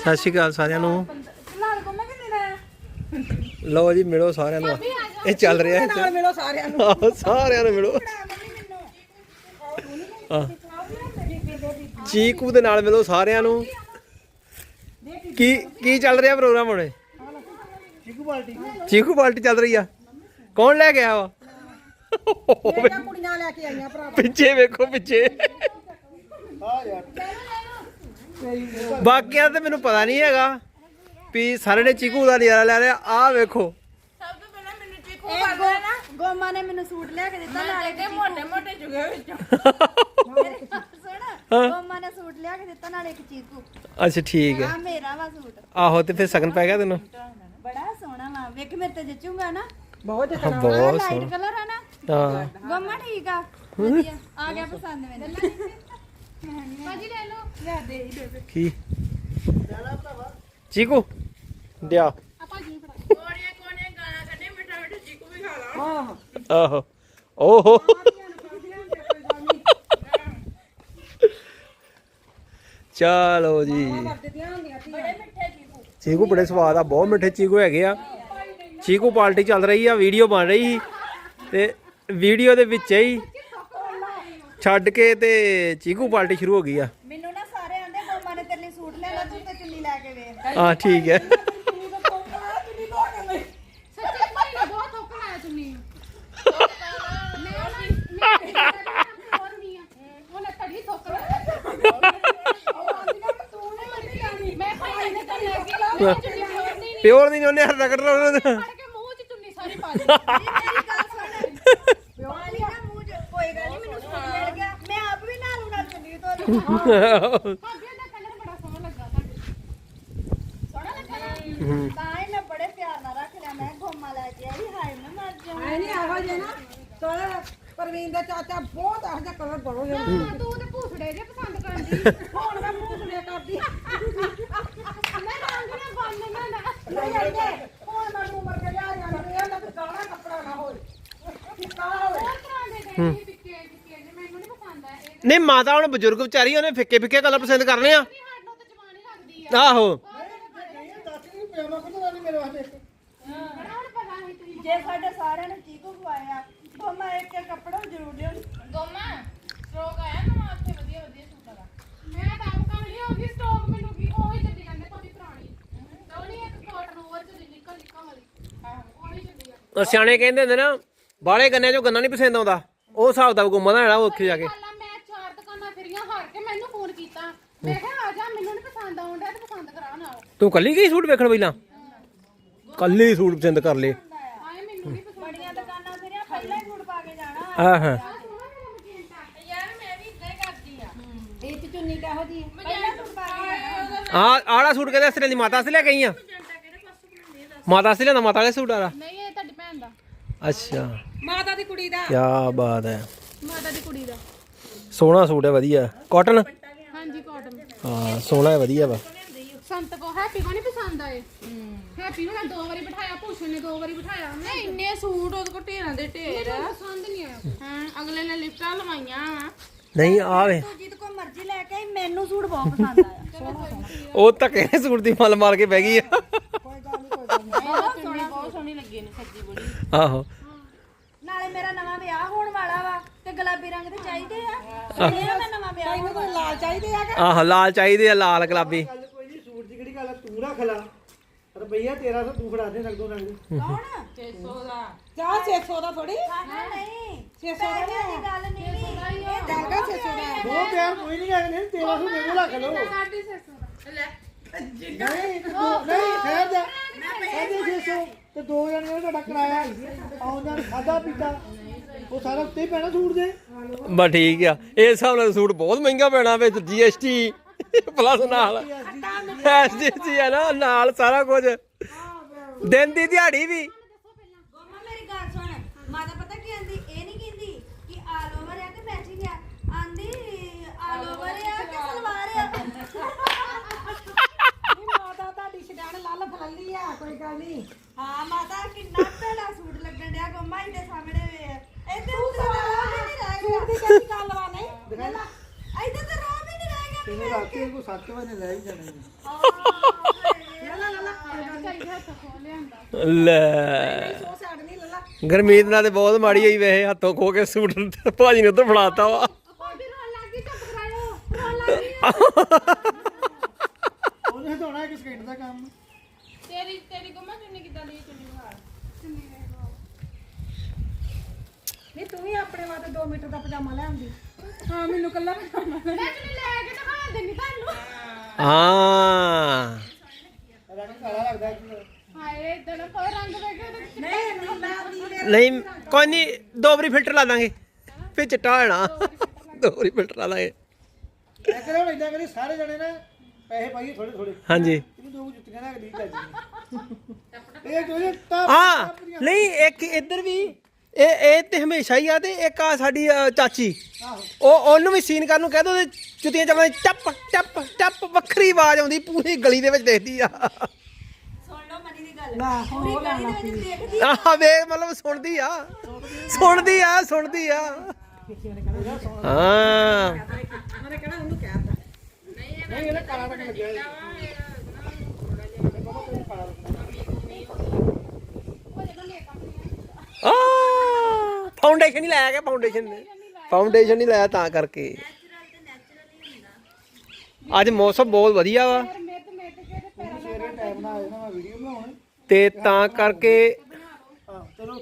ਸਤਿ ਸ਼੍ਰੀ ਅਕਾਲ ਸਾਰਿਆਂ ਨੂੰ। ਨਾਲ ਕੋਮਾ ਕਿੰਨੇ ਦਾ ਲਓ ਜੀ ਮਿਲੋ ਸਾਰਿਆਂ ਨੂੰ। ਇਹ ਚੱਲ ਰਿਹਾ ਨਾਲ ਮਿਲੋ ਸਾਰਿਆਂ ਨੂੰ। ਆਹੋ, ਸਾਰਿਆਂ ਨੂੰ ਮਿਲੋ। ਆਹ। ਚੀਕੂ ਦੇ ਨਾਲ ਮਿਲੋ ਸਾਰਿਆਂ ਨੂੰ। ਕੀ ਕੀ ਚੱਲ ਰਿਹਾ ਪ੍ਰੋਗਰਾਮ ਹੁਣੇ? ਚਿਕੂ ਪਾਰਟੀ। ਚੱਲ ਰਹੀ ਆ। ਕੌਣ ਲੈ ਕੇ ਆਇਆ ਵਾ? ਕੁੜੀਆਂ ਲੈ ਕੇ ਆਈਆਂ ਭਰਾ ਪਿੱਛੇ ਵੇਖੋ ਪਿੱਛੇ। ਬਾਕੀਆਂ ਤੇ ਮੈਨੂੰ ਪਤਾ ਨਹੀਂ ਹੈਗਾ ਵੀ ਸਾਰੇ ਨੇ ਚੀਕੂ ਦਾ ਨਜ਼ਾਰਾ ਲੈ ਰਿਹਾ ਆਹ ਵੇਖੋ। ਸਭ ਤੋਂ ਪਹਿਲਾਂ ਮੈਨੂੰ ਚੀਕੂ ਇਹ ਕਰਦਾ ਨਾ। ਗੋ- ਗੋਮਾ ਨੇ ਮੈਨੂੰ ਸੂਟ ਲਿਆ ਕੇ ਦਿੱਤਾ ਨਾਲੇ ਤੇ ਮੋਟੇ ਮੋਟੇ ਜੁਗੇ ਵਿੱਚੋਂ ਸੁਣ ਗੋਮਾ ਨੇ ਸੂਟ ਲਿਆ ਕੇ ਦਿੱਤਾ ਨਾਲੇ ਇੱਕ ਚੀਕੂ। ਅੱਛਾ ਠੀਕ ਹੈ। ਆ ਮੇਰਾ ਵਾ ਸੂਟ। ਆਹੋ ਤੇ ਫਿਰ ਸਗਨ ਪੈ ਗਿਆ ਤੈਨੂੰ? ਬੜਾ ਸੋਹਣਾ ਵਾ। ਵੇਖ ਮੇਰੇ ਤੇ ਜੱਚੂਗਾ ਨਾ। ਬਹੁਤ ਬਹੁਤ ਲਾਈਟ ਸੋਹਣਾ। ਕਲਰ ਆ ਨਾ। ਹਾਂ। ਗੋਮਾ ਠੀਕ ਆ। ਵਧੀਆ। ਆ ਗਿਆ ਪਸੰਦ ਮੈਨੂੰ। ਭਾਜੀ ਲੈ ਲਓ। ਲੈ ਦੇ ਹੀ ਦੇ ਕੀ? ਚੀਕੂ ਦਿਆ। ਆਪਾਂ ਜੀ ਫੜਾ। ਕੋਣੀਆਂ ਕੋਣੀਆਂ ਗਾਣਾ ਕੱਢੇ ਮਿੱਠਾ ਮਿੱਠਾ ਚੀਕੂ ਵੀ ਖਾ ਲਾ। ਆਹੋ। ਓਹੋ। ਚਲੋ ਜੀ। ਚੀਕੂ ਬੜੇ ਸਵਾਦ ਆ ਬਹੁਤ ਮਿੱਠੇ ਚੀਕੂ ਹੈਗੇ ਆ। ਚੀਕੂ ਪਾਰਟੀ ਚੱਲ ਰਹੀ ਆ ਵੀਡੀਓ ਬਣ ਰਹੀ ਸੀ ਤੇ ਵੀਡੀਓ ਦੇ ਵਿੱਚ ਹੀ ਛੱਡ ਕੇ ਤੇ ਚੀਕੂ ਪਾਰਟੀ ਸ਼ੁਰੂ ਹੋ ਗਈ ਆ। ਮੈਨੂੰ ਨਾ ਸਾਰੇ ਆਂਦੇ ਗੋਮਾ ਨੇ ਤੇਰੇ ਲਈ ਸੂਟ ਲੈ ਲਾ ਤੂੰ ਤੇ ਚੁੰਨੀ ਲੈ ਕੇ ਵੇਖ। ਹਾਂ ਠੀਕ ਹੈ। ਹੋਰ ਨਹੀਂ ਆ ਉਹਨੇ ਪਿਓਰ ਰਗੜ ਰਗੜ ਮੂੰਹ 'ਚ ਚੁੰਨੀ ਸਾਰੀ ਪਾ ਦੇ ਐ ਨਹੀਂ ਆਹੋ ਜੇ ਨਾ ਤੋੜਾ ਪ੍ਰਵੀਨ ਦਾ ਚਾਚਾ ਬਹੁਤ ਇਹੋ ਕਲਰ ਬਣੋ ਜੇ ਤੂੰ ਤੇ ਭੂਸੜੇ ਜੇ ਪਸੰਦ ਕਰਦੀ ਹੁਣ ਮੈਂ ਮੂੰਹ ਕਰਦੀ ਮੈਂ ਰੰਗ ਨਾ ਬੰਨ ਨਾ ਨਾ ਨਹੀਂ ਆਂਦੇ ਹੁਣ ਮੈਂ ਮੂੰਹ ਮਰ ਕੇ ਲਿਆ ਜਾਂਦੀ ਇਹ ਨਾ ਕਾਲਾ ਕੱਪੜਾ ਨਾ ਹੋਵੇ ਕਾਲਾ ਹੋਵੇ ਹੋਰ ਤਰ੍ਹਾਂ ਦੇ ਦੇ ਵਿੱਕੇ ਵਿੱਕੇ ਜੇ ਮੈਨੂੰ ਨਹੀਂ ਪਸੰਦ ਆ ਇਹ ਨਹੀਂ ਮਾਤਾ ਹੁਣ ਬਜ਼ੁਰਗ ਵਿਚਾਰੀ ਉਹਨੇ ਫਿੱਕੇ ਫਿੱਕੇ ਕਲਰ ਪਸੰਦ ਕਰਨੇ ਆ। ਆਹੋ। ਪਿਆਮਾ ਕੋਲ ਨਹੀਂ ਮੇਰੇ ਵਾਸਤੇ ਬੜਾ ਹੁਣ ਪਤਾ ਹੈ ਤੇਰੀ ਜੇ ਸਾਡੇ ਸਾਰਿਆਂ ਨੇ ਚੀਕੂ ਖਵਾਇਆ ਗੋਮਾ ਇੱਕ ਇੱਕ ਕੱਪੜਾ ਜ਼ਰੂਰ ਲਿਓ ਗੋਮਾ ਸਟ੍ਰੋਕ ਆਇਆ ਨਾ ਉੱਥੇ ਵਧੀਆ ਵਧੀਆ ਸੂਟਾਂ ਦਾ। ਮੈਂ ਤਾਂ ਆਪ ਕੰਮ ਲਿਆ ਉਹਦੀ ਸਟ੍ਰੋਕ ਮੈਨੂੰ ਕੀ ਉਹੀ ਚੱਲੀ ਜਾਂਦੇ ਤੁਹਾਡੀ ਪੁਰਾਣੀ। ਉਹ ਨਹੀਂ ਇੱਕ ਕੋਟ ਰੋਵਰ ਚ ਨਿਕਲ ਨਿਕਲ ਵਾਲੀ। ਹਾਂ ਉਹੀ ਚੱਲੀ ਜਾਂਦੀ ਉਹ ਸਿਆਣੇ ਕਹਿੰਦੇ ਹੁੰਦੇ ਨਾ ਬਾਲੇ ਗੰਨਿਆਂ ਚੋਂ ਗੰਨਾ ਨਹੀਂ ਪਸੰਦ ਆਉਂਦਾ। ਉਹ ਹਿਸਾਬ ਦਾ ਗੁੰਮਾ ਦਾ ਲੈਣਾ ਉੱਥੇ ਜਾ ਕੇ ਗੱਲ ਆ, ਮੈਂ ਚਾਰ ਦੁਕਾਨਾਂ ਫਿਰੀਆਂ ਹਾਰ ਕੇ ਮੈਨੂੰ ਫੋਨ ਕੀਤਾ ਮੈਂ ਕਿਹਾ ਆ ਜਾ ਮੈਨੂੰ ਨਹੀਂ ਪਸੰਦ ਆਉਂਦਾ ਤੇ ਪਸੰਦ ਕਰਾ ਨਾਲ ਤੂੰ ਕੱਲੀ ਗਈ ਸੂਟ ਵੇਖਣ ਪਹਿਲਾਂ? ਕੱਲੀ ਸੂਟ ਪਸੰਦ ਕਰ ਲਏ। ਆਏ ਮੈਨੂੰ ਨਹੀਂ ਪਸੰਦ ਬੜੀਆਂ ਦੁਕਾਨਾਂ ਫਿਰਿਆ ਪਹਿਲਾਂ ਹੀ ਸੂਟ ਪਾ ਕੇ ਜਾਣਾ। ਆਹ ਹਾਂ। ਯਾਰ ਮੈਂ ਵੀ ਇਦਾਂ ਹੀ ਕਰਦੀ ਆ। ਇਹ ਚ ਚੁੰਨੀ ਕਿਹੋ ਜੀ ਪਹਿਲਾਂ ਸੂਟ ਪਾ ਕੇ ਜਾਣਾ। ਆ ਆੜਾ ਸੂਟ ਕਿਹਦੇ ਅਸਰੇ ਦੀ ਮਾਤਾ ਸੇ ਲੈ ਕੇ ਆਈ ਆ? ਮਾਤਾ ਸੇ ਲਿਆਂਦਾ ਮਾਤਾ ਵਾਲੇ ਸੂਟ ਆਲਾ ਨਹੀਂ ਇਹ ਤੁਹਾਡੀ ਭੈਣ ਦਾ। ਅੱਛਾ। ਮਾਤਾ ਦੀ ਕੁੜੀ ਦਾ। ਕੀ ਬਾਤ ਹੈ। ਮਾਤਾ ਦੀ ਕੁੜੀ ਦਾ। ਸੋਹਣਾ ਸੂਟ ਹੈ ਵਧੀਆ। ਕਾਟਨ? ਹਾਂਜੀ ਕਾਟਨ ਹਾਂ ਸੋਹਣਾ ਹੈ ਵਧੀਆ ਵਾ। ਸੰਤ ਕੋ ਹੈਪੀ ਕੋ ਨਹੀਂ ਪਸੰਦ ਆਏ? ਹੈਪੀ ਨੂੰ ਨਾ ਦੋ ਵਾਰੀ ਬਿਠਾਇਆ ਭੂਸ਼ਣ ਨੇ ਦੋ ਵਾਰੀ ਬਿਠਾਇਆ। ਨਹੀਂ ਇੰਨੇ ਸੂਟ ਉਹਦੇ ਕੋ ਢੇਰਾਂ ਦੇ ਢੇਰ ਪਸੰਦ ਨਹੀਂ ਆਇਆ। ਹਾਂ ਅਗਲੇ ਨੇ ਲਿਫਟਾਂ ਲਵਾਈਆਂ ਵਾ। ਨਹੀਂ ਆਵੇ ਤੂੰ ਜਿੱਦ ਕੋ ਮਰਜ਼ੀ ਲੈ ਕੇ ਆਈ ਮੈਨੂੰ ਸੂਟ ਬਹੁਤ ਪਸੰਦ ਆਇਆ। ਉਹ ਧੱਕੇ ਨੇ ਸੂਟ ਦੀ ਮਲ ਮਾਰ ਕੇ ਬਹਿ ਗਈ ਆ। ਚੁੰਨੀ ਬਹੁਤ ਸੋਹਣੀ ਲੱਗੀ ਨੇ ਸੱਜੀ ਬੜੀ ਆਹੋ। ਨਾਲੇ ਮੇਰਾ ਨਵਾਂ ਵਿਆਹ ਹੋਣ ਵਾਲਾ ਵਾ ਤੇ ਗੁਲਾਬੀ ਰੰਗ ਦੇ ਚਾਹੀਦੇ ਆ। ਇਹ ਮੈਂ ਨਵਾਂ ਵਿਆਹ ਤੈਨੂੰ ਕੋਈ ਲਾਲ ਚਾਹੀਦੇ ਆ ਆਹ ਲਾਲ ਚਾਹੀਦੇ ਆ ਲਾਲ ਗੁਲਾਬੀ। ਗੱਲ ਕੋਈ ਨਹੀਂ ਸੂਟ ਦੀ ਕਿਹੜੀ ਗੱਲ ਆ, ਤੂੰ ਰੱਖ ਲਾ। ਰੁਪਈਆ 1300 ਤੂੰ ਫੜਾ ਦੇ ਨਗਦੋ ਨਗਦ ਕੌਣ? ਚਾਹ 600 ਦਾ ਥੋੜੀ ਹਾਂ ਨਹੀਂ। 600 ਦਾ ਪੈਸਿਆਂ ਦੀ ਗੱਲ ਨਹੀਂ। ਇਹ ਚੱਲ ਗਾ 600 ਦਾ ਦੋ। ਪਿਆਰ ਕੋਈ ਨਹੀਂ ਹੈਗੇ ਨੇ 1300 ਮੈਨੂੰ ਰੱਖ ਲਓ। ਸਾਢੇ 600 ਦਾ। ਲੈ। ਨਹੀਂ ਦੋ- ਨਹੀਂ ਖੈਰ ਜਾ। ਸਾਢੇ 600 ਤੇ ਦੋ ਜਣੇ ਦਾ ਤੁਹਾਡਾ ਕਿਰਾਇਆ। ਆਉਂਦਾ ਖਾਦਾ ਪੀਤਾ। ਉਹ ਸਾਰਾ ਉੱਤੇ ਹੀ ਪੈਣਾ ਸੂਟ ਦੇ ਬਸ ਠੀਕ ਆ। ਇਹ ਹਿਸਾਬ ਨਾਲ ਸੂਟ ਬਹੁਤ ਮਹਿੰਗਾ ਪੈਣਾ ਵਿੱਚ ਜੀਐਸਟੀ ਪਲੱਸ ਨਾਲ। ਐਸਜੀਸੀ ਹੈ ਨਾ ਨਾਲ ਸਾਰਾ ਕੁਝ। ਦਿਨ ਦੀ ਦਿਹਾੜੀ ਵੀ। ਗੋਮਾ ਮੇਰੀ ਗੱਲ ਸੁਣ। ਮਾਤਾ ਪਤਾ ਕੀ ਆਂਦੀ? ਇਹ ਨਹੀਂ ਕਹਿੰਦੀ ਕਿ ਆਲ ਓਵਰ ਆ ਕਿ ਮੈਚਿੰਗ ਆ? ਆਂਦੀ ਆਲ ਓਵਰ ਆ ਕਿ ਸਲਵਾਰ ਆ? ਮਾਤਾ ਤੁਹਾਡੀ ਛਡਾਣ ਲੱਲ ਫਲੱਲੀ ਆ ਕੋਈ ਗੱਲ ਨਹੀਂ ਹਾਂ ਮਾਤਾ ਕਿੰਨਾ ਭੈੜਾ ਸੂਟ ਲੱਗਣ ਡਿਆ ਗੋਮਾ ਇਹਦੇ ਸਾਹਮਣੇ। ਵੇ ਰੋਹ ਵੀ ਨਹੀਂ ਗੱਲ ਵਾ ਨਹੀਂ? ਤੇ ਰੋਹ ਵੀ ਨਹੀਂ ਵਜੇ ਲੈ ਹੀ ਜਾਣੇ ਗਰਮੀਤ ਨਾਲ ਤੇ ਬਹੁਤ ਮਾੜੀ ਹੋਈ ਵੈਸੇ ਹੱਥੋਂ ਖੋ ਕੇ ਸੂਟ ਭਾਜੀ ਨੇ ਉੱਧਰ ਫੜਾਤਾ ਵਾ। ਉਹਨੇ ਹਟਾਉਣਾ ਇੱਕ ਸਕਿੰਟ ਦਾ ਕੰਮ। ਤੇਰੀ ਤੇਰੀ ਗੁੰਮਾ ਚੁੰਨੀ ਕਿੱਦਾਂ ਦੀ ਚੁੰਨੀ ਵਾਲ। ਚੁੰਨੀ ਨਹੀਂ ਤੂੰ ਵੀ ਆਪਣੇ ਵਾਸਤੇ 2 ਮੀਟਰ ਦਾ ਪਜਾਮਾ ਲੈ ਆਉਂਦੀ। ਹਾਂ ਮੈਨੂੰ ਕੱਲਾ ਪਜਾਮਾ ਮੈਂ ਚੁੰਨੀ ਲੈ ਕੇ ਦਿਖਾ ਦੇਣੀ ਤੁਹਾਨੂੰ। ਹਾਂ। ਰੰਗ ਕਾਲਾ ਲੱਗਦਾ ਜੀ ਹਾਏ ਇਦਾਂ ਨਾ ਕੋਈ ਰੰਗ ਵੇਖਿਓ ਤੇ ਨਹੀਂ ਨੀਲਾ ਨੀਲੇ ਨਹੀਂ ਕੋਈ ਨਹੀਂ ਦੋ ਵਾਰੀ ਫਿਲਟਰ ਲਾ ਦਾਂਗੇ। ਫੇ ਚਿੱਟਾ ਹੋਣਾ ਦੋ ਵਾਰੀ ਫਿਲਟਰ ਲਾ ਦਾਂਗੇ। ਇਹ ਕਰੇ ਹੁਣ ਇਦਾਂ ਕਰੀ ਸਾਰੇ ਜਣੇ ਨਾ ਪੈਸੇ ਪਾਈਏ ਥੋੜੇ ਥੋੜੇ ਹਾਂਜੀ। ਇਹਨੂੰ ਦੋ ਜੁੱਤੀਆਂ ਨਾ ਗਲੀ ਚੱਜ ਇਹ ਜੋ ਜੇ ਤਾਂ ਹਾਂ ਨਹੀਂ ਇੱਕ ਇੱਧਰ ਵੀ। ਇਹ ਇਹ ਤੇ ਹਮੇਸ਼ਾ ਹੀ ਆ ਤੇ ਇੱਕ ਆ ਸਾਡੀ ਅ, ਚਾਚੀ। ਉਹ ਉਹਨੂੰ ਵੀ ਸੀਨ ਕਰਨ ਨੂੰ ਕਹਿ ਦੋ ਤੇ ਜੁੱਤੀਆਂ ਚੱਪਲਾਂ ਟੱਪ ਟੱਪ ਟੱਪ ਵੱਖਰੀ ਆਵਾਜ਼ ਆਉਂਦੀ ਪੂਰੀ ਗਲੀ ਦੇ ਵਿੱਚ ਦੇਖਦੀ ਆ। ਸੁਣ ਲਓ ਮਨੀ ਦੀ ਗੱਲ ਪੂਰੀ ਗਲੀ ਦੇ ਵਿੱਚ ਦੇਖਦੀ ਆਹ ਵੇਖ ਮਤਲਬ ਸੁਣਦੀ ਆ। ਸੁਣਦੀ ਆ ਸੁਣਦੀ ਆ। ਹਾਂ। ਨਹੀਂ ਕਾਲਾ ਰੰਗ ਲੱਗਿਆ ਆ ਫਾਊਂਡੇਸ਼ਨ ਹੀ ਲਾਇਆ ਗਿਆ ਫਾਊਂਡੇਸ਼ਨ ਫਾਊਂਡੇਸ਼ਨ ਨਹੀਂ ਲਾਇਆ ਤਾਂ ਕਰਕੇ। ਅੱਜ ਮੌਸਮ ਬਹੁਤ ਵਧੀਆ ਵਾ। ਤੇ ਨਾ ਤੇ ਕਰਕੇ ਹਾਂ ਚਲੋ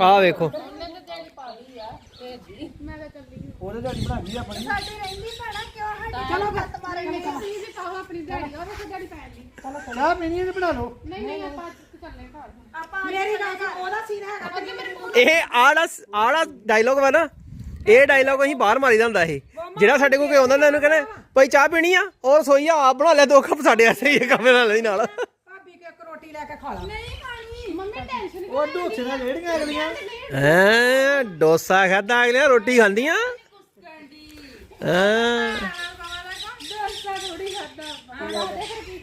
ਆਹ ਵੇਖੋ। ਮੈਂ ਤਾਂ ਚੱਲੀ ਉਹਦੇ ਦਾੜੀ ਬਣਾ ਲਈ ਆਪਣੀ ਸਾਡੀ ਰਹਿੰਦੀ ਭੈਣਾ ਕਿਉਂ? ਸਾਡੀ ਚਲੋ ਗੱਤ ਮਾਰੇ ਨੇ ਤੁਸੀਂ ਵੀ ਪਾਓ ਆਪਣੀ ਦਿਹਾੜੀ ਉਹਦੇ ਤੇ ਦਿਹਾੜੀ ਪੈਣ ਦੀ ਚਾਹ ਪੀਣੀ ਹੈ ਬਣਾ ਲਓ ਨਹੀਂ ਨਹੀਂ ਚੱਲੇ ਆਪਾਂ ਮੇਰੀ ਗੱਲ ਸੁਣ, ਉਹਦਾ ਸੀਨ ਹੈਗਾ ਅੱਗੇ ਮੇਰੇ ਕੋਲ। ਇਹ ਆੜਾ ਆੜਾ ਡਾਇਲੋਗ ਵਾ ਨਾ ਇਹ ਡਾਇਲੋਗ ਅਸੀਂ ਬਾਹਰ ਮਾਰੀਦਾ ਹੁੰਦਾ ਇਹ। ਜਿਹੜਾ ਸਾਡੇ ਕੋਲ ਕੋਈ ਆਉਂਦਾ ਹੁੰਦਾ ਇਹਨੂੰ ਕਹਿੰਦੇ ਭਾਈ ਚਾਹ ਪੀਣੀ ਆ ਔਰ ਸੋਈ ਆ ਆਪ ਬਣਾ ਲੈ ਦੋ ਕੱਪ ਸਾਡੇ ਵਾਸਤੇ ਇਹ ਕੰਮ ਨਾਲ ਲਈ ਨਾਲ। ਭਾਬੀ ਕੇ ਇੱਕ ਰੋਟੀ ਲੈ ਕੇ ਖਾ ਲਾ। ਨਹੀਂ ਖਾਣੀ ਮੰਮੀ ਟੈਨਸ਼ਨ ਉਹ ਢੋਸੇ ਨਾਲ ਰੇੜੀਆਂ ਅਗਲੀਆਂ। ਹੈਂ ਡੋਸਾ ਖਾਦਾ ਅਗਲੇ ਰੋਟੀ ਖਾਂਦੀਆਂ? ਹਾਂ।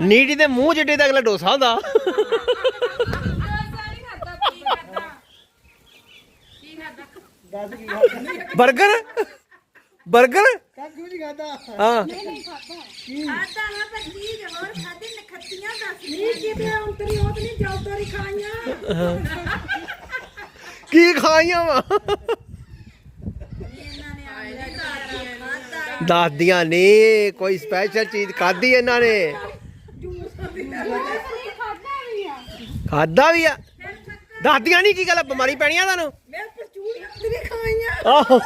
ਨੀੜੀ ਦੇ ਮੂੰਹ ਜਿੱਡੇ ਦਾ ਅਗਲਾ ਡੋਸਾ ਹੁੰਦਾ। ਦੱਸ ਕੀ ਖਾਦਾ। 버ਗਰ 버ਗਰ ਕੱਖ ਵੀ ਨਹੀਂ ਖਾਦਾ। ਹਾਂ। ਆਟਾ ਨਾ ਭੱਜੀ ਹੋਰ ਖਾਦੀ ਨਖੱਤੀਆਂ ਦੱਸ ਨਹੀਂ ਕਿਤੇ ਅੰਤਰੀ ਉਹ ਤੇ ਨਹੀਂ ਜੌਤਰੀ ਖਾਈਆਂ। ਕੀ ਖਾਈਆਂ ਵਾ? ਇਹਨਾਂ ਨੇ ਖਾਦਾ ਕੋਈ ਸਪੈਸ਼ਲ ਚੀਜ਼ ਖਾਧੀ ਇਹਨਾਂ ਨੇ। ਖਾਦਾ ਵੀ ਆ। ਖਾਦਾ ਵੀ ਆ। ਦੱਸਦੀਆਂ ਨਹੀਂ ਕੀ ਗੱਲ ਬਿਮਾਰੀ ਪੈਣੀ ਆ ਤੁਹਾਨੂੰ ਮੈਂ ਪਰਚੂੜੀਆਂ ਤੇ ਨਹੀਂ ਆਹੋ।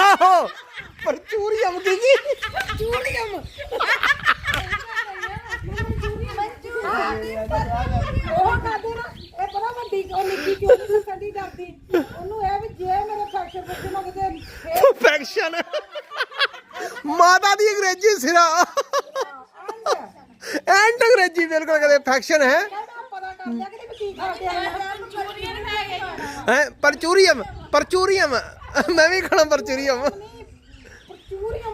ਆਹੋ। ਪਰਚੂਰੀਅਮ ਕੀ? ਕੀ ਚੂੜੀਆਂ ਉਹ ਖਾਦੇ ਨਾ ਇਹ ਬੜਾ ਵੱਡੀ ਉਹ ਨਿੱਕੀ ਕਿਉਂ ਨਹੀਂ ਸੰਦੀ ਡਰਦੀ। ਉਹਨੂੰ ਇਹ ਵੀ ਜੇ ਮੇਰੇ ਫੈਕਚਰ ਬੱਚੇ ਨਾ ਕਿਤੇ ਫੇਰ ਇਨਫੈਕਸ਼ਨ ਮਾਤਾ ਦੀ ਅੰਗਰੇਜ਼ੀ ਸਿਰਾ। ਐਂਡ ਅੰਗਰੇਜ਼ੀ ਬਿਲਕੁਲ ਕਦੇ ਇਨਫੈਕਸ਼ਨ ਹੈ। ਪਤਾ ਕਰ ਲਿਆ ਕਿ ਵੀ ਕੀ ਖਾ ਕੇ ਆਇਆ ਚੋਰੀਆਂ ਖਾ ਗਈ ਹੈ ਪਰਚੂਰੀਅਮ ਮੈਂ ਵੀ ਖਾਣਾ ਪਰਚੂਰੀਅਮ ਪਰਚੂਰੀਆਂ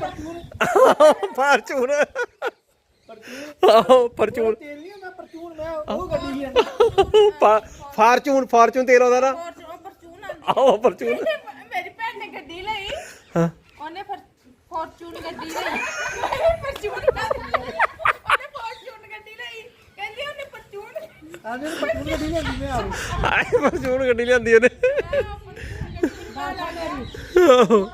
ਪਰਚੂਰੀਅਮ ਫਾਰਚੂਨ ਆਹੋ ਫਾਰਚੂਨ ਤੇਲ ਨਹੀਂ ਹੁੰਦਾ ਪਰਚੂਨ ਮੈਂ ਉਹ ਗੱਡੀ ਹੈ ਫਾ- ਫਾਰਚੂਨ ਫਾਰਚੂਨ ਤੇਲ ਉਹਦਾ ਨਾ। ਪਰਚੂਨ ਆਹੋ ਫਾਰਚੂਨ ਮੇਰੀ ਭੈਣ ਨੇ ਗੱਡੀ ਲਈ। ਹਾਂ। ਉਹਨੇ ਫੋਰਚੂਨ ਗੱਡੀ ਲਈ। ਪਰਚੂਨ ਉਹਨੇ ਫੋਰਚੂਨ ਗੱਡੀ ਲਈ ਕਹਿੰਦੀ ਉਹਨੇ ਪਰਚੂਨ ਆਨੇ ਪਰਚੂਨ ਗੱਡੀ ਲਿਆਂਦੀ ਮੈਂ ਆਪ ਆਏ ਫਾਰਚੂਨ ਗੱਡੀ ਲਿਆਂਦੀ ਉਹਨੇ। ਆਹੋ।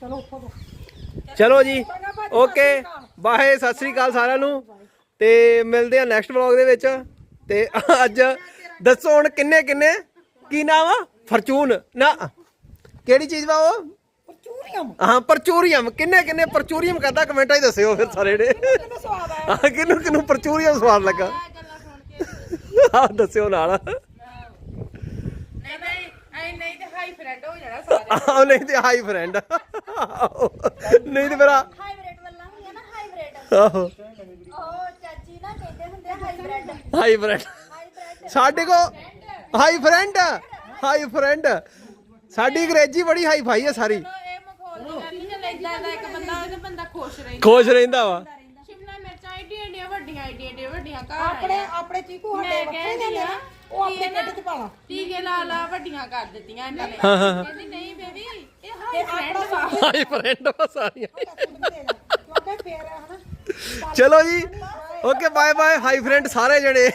ਚਲੋ ਚਲੋ ਜੀ, ਓਕੇ। ਬਾਏ, ਸਤਿ ਸ੍ਰੀ ਅਕਾਲ ਸਾਰਿਆਂ ਨੂੰ। ਤੇ ਮਿਲਦੇ ਆ ਨੈਕਸਟ ਵਲੌਗ ਦੇ ਵਿੱਚ। ਤੇ ਅੱਜ ਦੱਸੋ ਹੁਣ ਕਿੰਨੇ ਕਿੰਨੇ ਕੀ ਨਾਮ ਆ? ਫਰਚੂਨ। ਨਾ, ਕਿਹੜੀ ਚੀਜ਼ ਵਾ ਉਹ? ਪਰਚੂਰੀਆਂ ਹਾਂ ਪਰਚੂਰੀਅਮ ਕਿੰਨੇ ਕਿੰਨੇ ਪਰਚੂਰੀਅਮ ਕਰਦਾ ਕਮੈਂਟਾਂ 'ਚ ਦੱਸਿਓ ਫਿਰ ਸਾਰੇ ਨੇ। ਕਿੰਨਾ ਸਵਾਦ ਆਇਆ ਹਾਂ ਕਿਹਨੂੰ ਕਿਹਨੂੰ ਪਰਚੂਰੀਅਮ ਸਵਾਦ ਲੱਗਾ? ਆਹ ਦੱਸਿਓ ਨਾਲ। ਨਹੀਂ ਨਹੀਂ ਐ ਨਹੀਂ ਤੇ ਹਾਈ ਫਰੈਂਡ ਹੋ ਜਾਣਾ ਸਾਰੇ। ਆਹ ਨਹੀਂ ਤੇ ਹਾਈ ਫਰੈਂਡ ਨਹੀਂ ਤੇ ਮੇਰਾ ਹਾਈਬ੍ਰਿਡ ਵੱਲਾ ਹੁੰਦਾ ਨਾ ਹਾਈਬ੍ਰਿਡ ਆਹੋ। ਉਹ ਚਾਚੀ ਨਾ ਕਹਿੰਦੇ ਹੁੰਦੇ ਹਾਈਬ੍ਰਿਡ ਹਾਈ ਫਰੈਂਡ ਹਾਈਬ੍ਰਿਡ ਸਾਡੇ ਕੋ ਹਾਈ ਫਰੈਂਡ ਹਾਈ ਫਰੈਂਡ ਸਾਡੀ ਅੰਗਰੇਜ਼ੀ ਬੜੀ ਹਾਈ ਫਾਈ ਹੈ ਸਾਰੀ ਇਹ ਮਖੌਲ ਦੀ ਗੱਲ ਨਹੀਂ ਚੱਲ ਇਦਾਂ ਦਾ ਇੱਕ ਬੰਦਾ ਹੋਵੇ ਤੇ ਬੰਦਾ ਖੁਸ਼ ਰਹੇ ਖੁਸ਼ ਰਹਿੰਦਾ। ਵਾ ਸ਼ਿਮਲਾ ਮਿਰਚਾਂ ਏਡੀਆਂ ਏਡੀਆਂ ਵੱਡੀਆਂ ਏਡੀਆਂ ਏਡੀਆਂ ਵੱਡੀਆਂ ਘਰ ਆਪਣੇ ਆਪਣੇ ਚੀਕੂ ਸਾਡੇ ਮੈਂ ਵੱਖਰੇ ਕਹਿੰਦੀ ਆ ਨਾ ਉਹ ਆਪਣੇ ਢਿੱਡ 'ਚ ਪਾ ਲਾ। ਟੀਕੇ ਲਾ ਲਾ ਵੱਡੀਆਂ ਕਰ ਦਿੱਤੀਆਂ ਇਹਨਾਂ ਨੇ। ਕਹਿੰਦੀ ਨਹੀਂ ਬੇਬੀ ਇਹ ਹਾਈ ਫਰੈਂਡ ਹਾਈ ਵਾ। ਸਾਰੀਆਂ। ਦੇ ਜਾ ਕਿਉਂਕਿ ਫੇਰ ਹਨਾ ਚਲੋ ਜੀ okay bye bye hi friend ਸਾਰੇ ਜਣੇ।